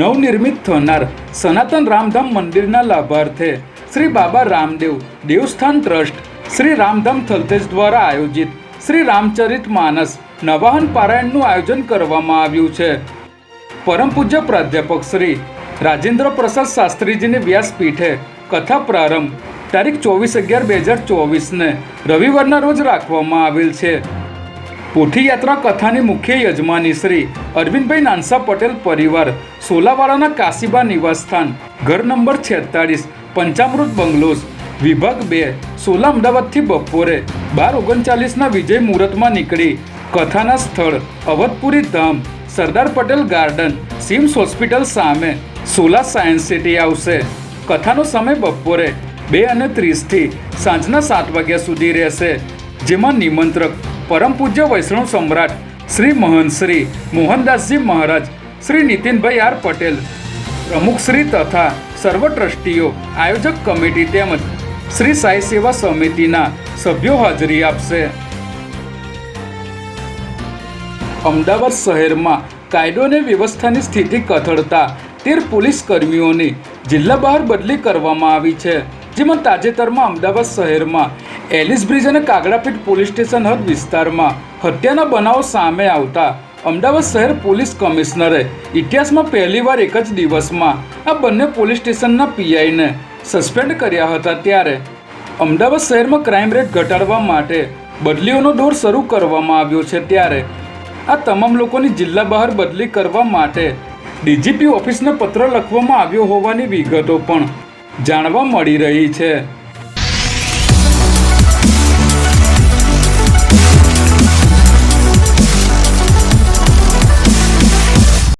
નવનિર્મિત થનાર સનાતન રામધામ મંદિરના લાભાર્થે શ્રી બાબા રામદેવ દેવસ્થાન ટ્રસ્ટ શ્રી રામધામ થલતેજ દ્વારા આયોજિત શ્રી રામચરિત માનસ નવાહન પારાયણનું આયોજન કરવામાં આવ્યું છે. પરમ પૂજ્ય પ્રાધ્યાપક શ્રી રાજેન્દ્ર પ્રસાદ શાસ્ત્રીજીની વ્યાસપીઠે કથા પ્રારંભ તારીખ ચોવીસ અગિયાર બે હજાર ચોવીસને રવિવારના રોજ રાખવામાં આવેલ છે. પોથી યાત્રા કથાની મુખ્ય યજમાની શ્રી અરવિંદભાઈ નાનસા પટેલ પરિવાર સોલાવાડાના કાશીબા નિવાસસ્થાન. ઘર નંબર છેતાળીસ, પંચામૃત બંગલોઝ. વિભાગ બે, સોલા અમદાવાદથી બપોરે બાર ઓગણચાલીસના વિજય મુહૂર્તમાં નીકળી કથાના સ્થળ, Avadhpuri Dham, Sardar Patel garden, SIMS hospital સામે સોલા સાયન્સ સિટી આવશે. કથાનો સમય બપોરે બે અને ત્રીસથી સાંજના સાત વાગ્યા સુધી રહેશે. જેમાં નિમંત્રક, પરમ પૂજ્ય વૈષ્ણવ સમ્રાટ શ્રી મહંત શ્રી મોહનદાસજી મહારાજ શ્રી નીતિનભાઈ આર પટેલ, પ્રમુખ શ્રી તથા સર્વ ટ્રસ્ટીઓ, આયોજક કમિટી તેમજ શ્રી સાઈ સેવા સમિતિના સભ્યો હાજરી આપશે. અમદાવાદ શહેરમાં કાયદો અને વ્યવસ્થાની સ્થિતિ કથળતા તેર પોલીસ કર્મીઓની જિલ્લા બહાર બદલી કરવામાં આવી છે, જેમાં તાજેતરમાં અમદાવાદ શહેરમાં એલિસ બ્રિજ અને કાગડાપીઠ પોલીસ સ્ટેશન હદ વિસ્તારમાં હત્યાના બનાવો સામે આવતા અમદાવાદ શહેર પોલીસ કમિશનરે ઇતિહાસમાં પહેલીવાર એક જ દિવસમાં આ બંને પોલીસ સ્ટેશનના પીઆઈને સસ્પેન્ડ કર્યા હતા ત્યારે અમદાવાદ શહેરમાં ક્રાઇમ રેટ ઘટાડવા માટે બદલીઓનો દોર શરૂ કરવામાં આવ્યો છે ત્યારે આ તમામ લોકોની જિલ્લા બહાર બદલી કરવા માટે ડીજીપી ઓફિસને પત્ર લખવામાં આવ્યો હોવાની વિગતો પણ જાણવા મળી રહી છે.